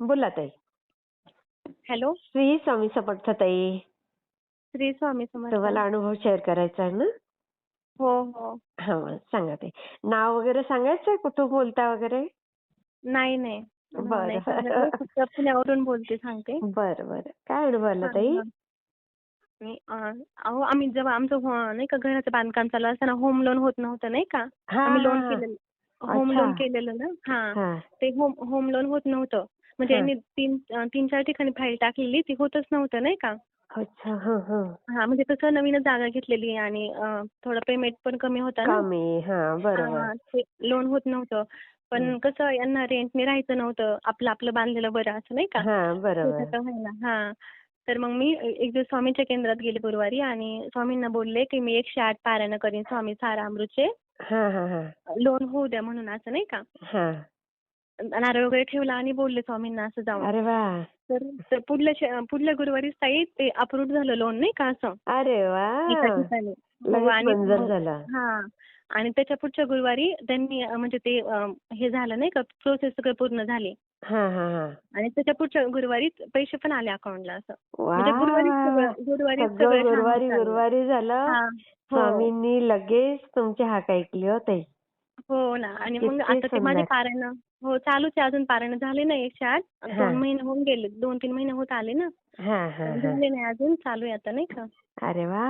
बोला ताई. हॅलो. श्री स्वामी समर्थ ताई. श्री स्वामी समर्थ. तुम्हाला अनुभव शेअर करायचा आहे ना? हो हो. हा सांगा ते नाव वगैरे सांगायचंय कुठून बोलता वगैरे? नाही नाही. बरं. नाही. फक्त पुण्यावरून बोलते सांगते. बरं बरं. काय अनुभव आला ताई? अहो आम्ही जेव्हा आमचं नाही का घराचं बांधकाम चालू असताना होम लोन होत नव्हतं नाही का? आम्ही लोन. केलेलं. होम. लोन केलेलं ना? हा. ते होम होम लोन होत नव्हतं. म्हणजे हा. यांनी तीन चार ठिकाणी फाईल टाकलेली ती होतच नव्हतं नाही का? अच्छा हा म्हणजे कसं नवीनच जागा घेतलेली आणि थोडं पेमेंट पण कमी होता ना? कमी बरोबर. ते लोन होत नव्हतं. पण. कसं यांना रेंटने राहायचं नव्हतं आपलं आपलं बांधलेलं बरं असं नाही का? हा तर मग मी एक दिवस स्वामींच्या केंद्रात गेले गुरुवारी आणि स्वामींना बोलले की मी एकशे आठ पारायण करीन स्वामी सारा अमृतचे हा लोन होऊ द्या म्हणून असं नाही का? हा. नारळ वगैरे ठेवला आणि बोलले स्वामींना असं जाऊन. अरे वा! तर पुढल्या गुरुवारी ताई ते अप्रूव्ह झालं लोन नाही का असं? अरे एका वा ठिकाणी. हो, आणि हा. त्याच्या पुढच्या गुरुवारी त्यांनी म्हणजे ते हे झालं नाही का? प्रोसेस सगळं पूर्ण झाली. आणि त्याच्या पुढच्या गुरुवारी पैसे पण आले अकाउंटला असं. म्हणजे गुरुवारी सगळं गुरुवारी गुरुवारी गुरुवारी झालं. हा स्वामींनी लगेच तुमची हाक ऐकली हो ताई. हो ना. आणि मग आता ते माझे. पारायण हो चालूच आहे अजून पारायण. झाले नाही एकशे आठ. दोन महिने होऊन गेले. दोन तीन महिने होत आले ना. हा हा हा. झाले नाही अजून. चालू आहे आता नाही का? अरे वा.